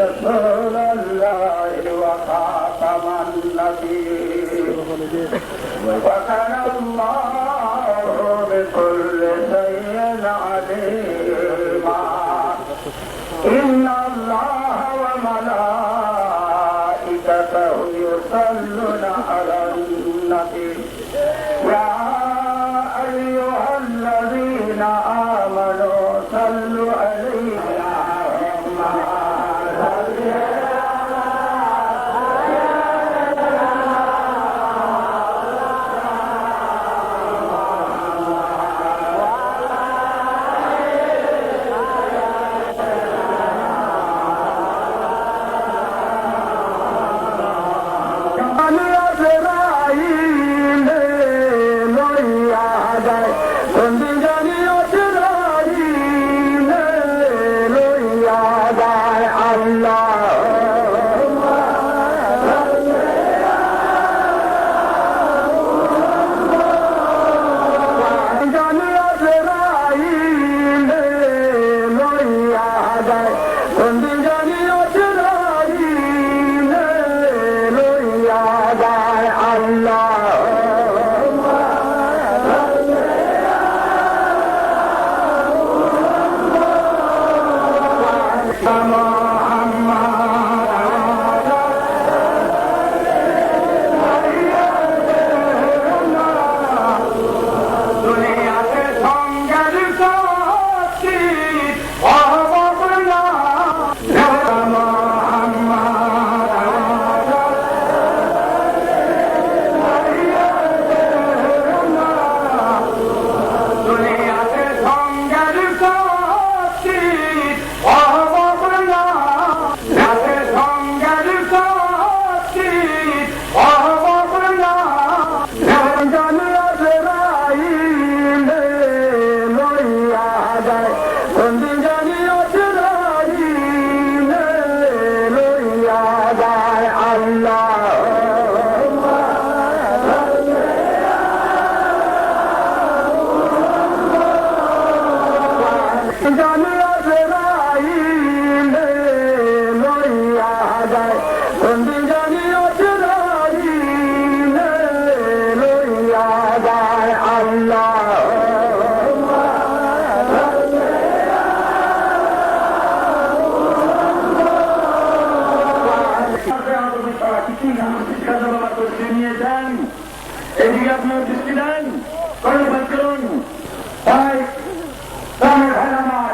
رسول الله وخاتم النبي وكان الله জানি আজরাইলে লইয়া যায় কোনদিন জানি আজরাইলে লইয়া যায় আল্লাহ নিয়ে যান এদিকে আপনার দৃষ্টি দেন কর্মবাদ করুন তাই তাহলে ভাই আমার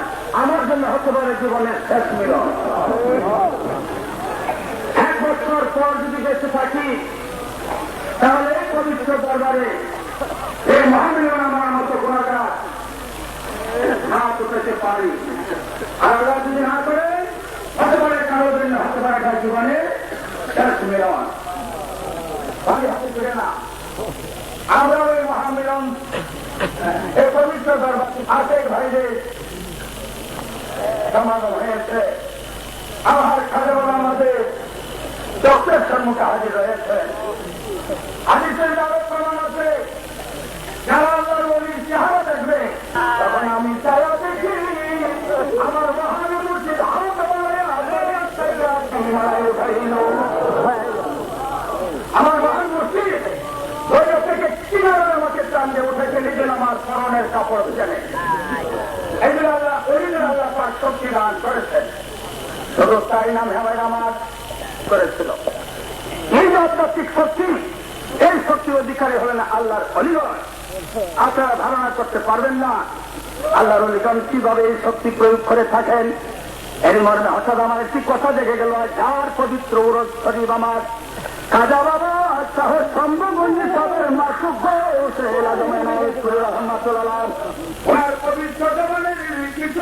আমার জন্য হতে পারে জীবনের শেষ মিলন। এক বছর পর যদি বেঁচে থাকি, তাহলে এই পবিত্র দরবারে এই মহামিলন আমার মতো গুণাগার না পেতে পারি। আর আল্লাহ যদি না করে হতে পারে কারও জন্য হতে পারে তার জীবনের শেষ মিলন। ভাই, হাতে ফিরে না আমরা ওই মহামিলন এই পবিত্র দরবার আশেখ ভাইদের সমাগম হয়েছে আমার খাজা আমাদের ডক্টর সম্মুখে হাজির রয়েছে হাদিসের যারা প্রমাণ আছে আমার মহান মসজিদ থেকে কিনারে আমাকে টান দিয়ে উঠেছে, নিজের আমার স্মরণের কাপড় জেনে এই জন্য আল্লাহ ওই জন্য আল্লাহ পাক শক্তি দান করেছেন। শুধু তাই নাম হেমায় আমার করেছিল। এই আধ্যাত্মিক শক্তি এই শক্তির অধিকারী হলেন আল্লাহর অলিগণ আপনারা ধারণা করতে পারবেন না, আল্লাহর অলিগণ কীভাবে এই শক্তি প্রয়োগ করে থাকেন। এর মর্মে হঠাৎ আমার একটি কথা দেখে গেল, যার পবিত্র উরজ শরীফ আমার। কাজা বাবা সাহস সম্ভবঞ্জি সবের মাসুক রহমাতুল্লাহ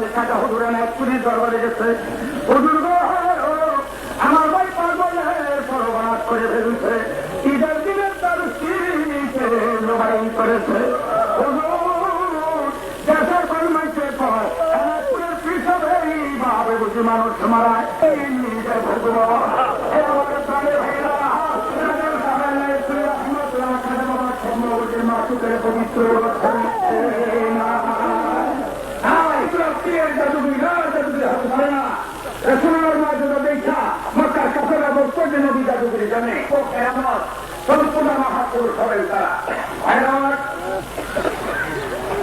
কুসনা লেখাটা হুজুরে না পুলিশ দরবারে গেছে। হুজুর আমার ভাই পাগলের সর্বনাশ করে ফেলছে। ঈদের দিনে তার স্ত্রীকে মোবাইল করেছে। দেশের কর্মাইছে পর বুঝি মানুষ মারায় এই নিজে ভুগব আমার প্রাণের ভাইরা মাসুকের পবিত্র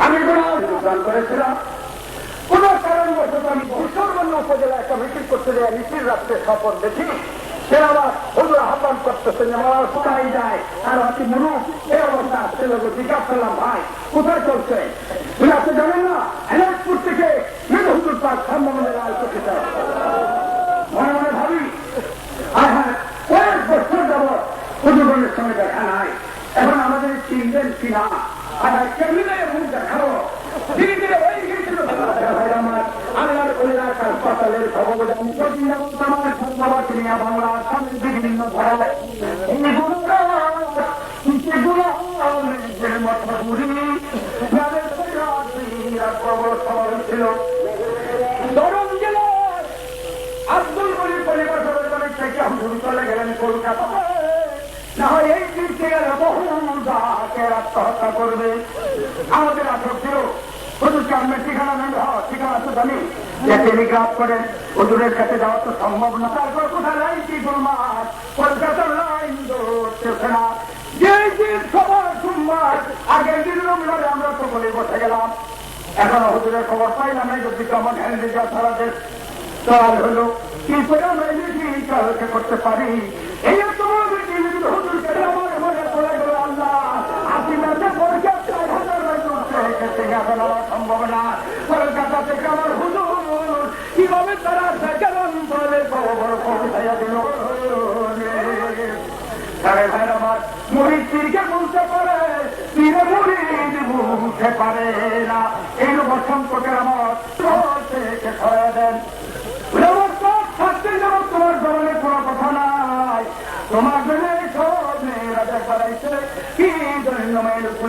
আমি কোন যোগদান করেছিলাম। কোন কারণবশত আমি ভূষণবন্য উপজেলা একটা মিটিং করতে যাই মিছিল রাখতে স্বপন দেখি। সে আবার হুজুর আহ্বান করতেছেন আমার কোথায় যায়? আর অতি মুরুখ এই অবস্থা আসছে লোক জিজ্ঞাসা করলাম, ভাই, কোথায় চলছে? আপনি জানেন না। এনাজপুর থেকে মীর হুজুর তার সম্ভাবনা লাল চোখেছে মনে মনে ভাবি আর হ্যাঁ কয়েক বছর যাব হুজুরের সঙ্গে দেখা নাই এখন আমাদের চিনবেন আব্দুল গরিব পরিবার গেলেন কলকাতা হয় হ্যাঁ তো তো না। তারপর কোথায় লাইন কি গোলমাস কলকাতার লাইন ধরতেছে না। যে দিন সবার সোমবার, আগের দিন রবিবারে আমরা তো বলে বসে গেলাম। এখনও হুজুরের খবর পাইলাম যদি কেমন হ্যান্ডে যা সারা দেশ হলো, কি করে আমরা এই করতে পারি? এই তোমার খেতে গেছে সম্ভব না কলকাতা থেকে আমার হুজুর, কীভাবে তারা কেমন বলে খবর পৌঁছাইয়া দিল আমার মুড়ি তীরকে বলতে পারে, তীরে মুড়ি বুঝতে পারে না। এই রকম সংকটের আমার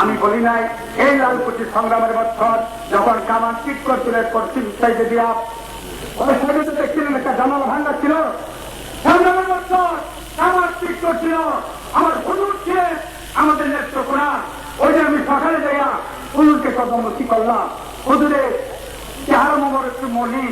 আমি বলি নাই, এই লালকুচি সংগ্রামের বছর যখন কামান ঠিক করছিল ওই দেখছিলেন একটা ভাঙ্গা ছিল। সংগ্রামের বছর আমার হুজুর ছিলেন, আমাদের ওই যে আমি সকালে যাইয়া হুজুরকে কদমুখী করলাম। হুজুরে, চেহারা একটু মলি,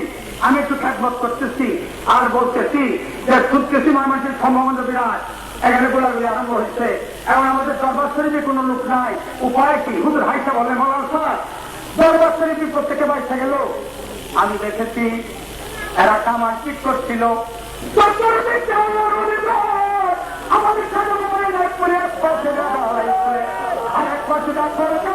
আমি একটু খ্যাতমত করতেছি, আর বলতেছি যে, শুনতেছি মানুষের সম্ভাবনা বিরাট। এখানে গোলাগুলি আরম্ভ হচ্ছে। এখন আমাদের দরবার শরীফে কোনো লোক নাই। উপায় কি? হুজুর হাইসা বলে মলার স্যার দরবার শরীফে প্রত্যেকে বাইসা গেল। আমি দেখেছি, এরা কামান ঠিক করছিল। আর এক পাশে দাঁড়াইছে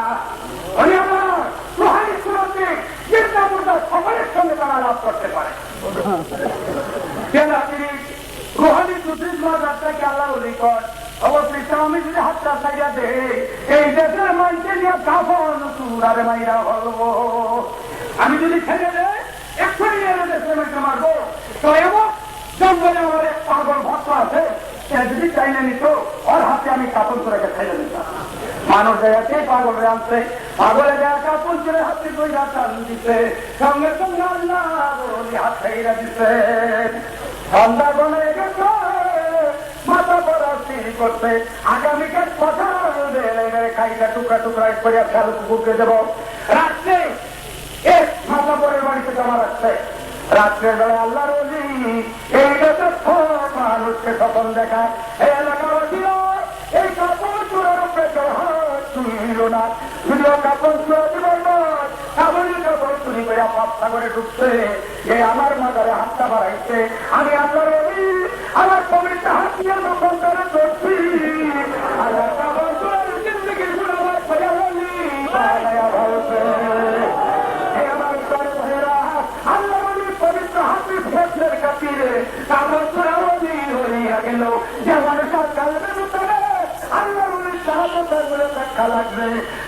আমি যদি হাতটা সাইয়া দে? এই দেশের মাইকে নিয়ে কাপড় চুরারে মাইরা বলব আমি যদি ছেড়ে দে, এক্ষুনি এনে দেশের মাইকে মারবো। তো এমন জঙ্গলে আমার এক পাগল ভক্ত আছে, সে যদি চাই না নিত, ওর হাতে আমি কাপড় করে ছেড়ে দিতাম। মানুষ দেয়াতে পাগল আনছে। পাগলে কাপড় করে হাতে কইরা টান দিতে সঙ্গে সঙ্গে আল্লাহ বলি হাত খাইরা দিতে সন্ধ্যা গনে গেছে মাথা পড়া সিঁড়ি করতে আগামীকাল কথা খাইটা টুকরা টুকরা করে ফেল কুকুরকে দেবো। রাত্রে এক মাথা পরের বাড়িতে জমা রাখছে। রাত্রের বেলা আল্লাহ রলি এই দেশে মানুষকে স্বপন দেখায় এই এলাকাবাসী এই কাপড় চূড়ার উপরে কেউ হাত না। শুধু কাপড় চুরি করে পাপ্তা করে ঢুকছে যে আমার মাজারে হাতটা বাড়াইছে। আমি আল্লাহ আমার পবিত্র হাত নিয়ে যখন করে সাহায্যতার লাগবে।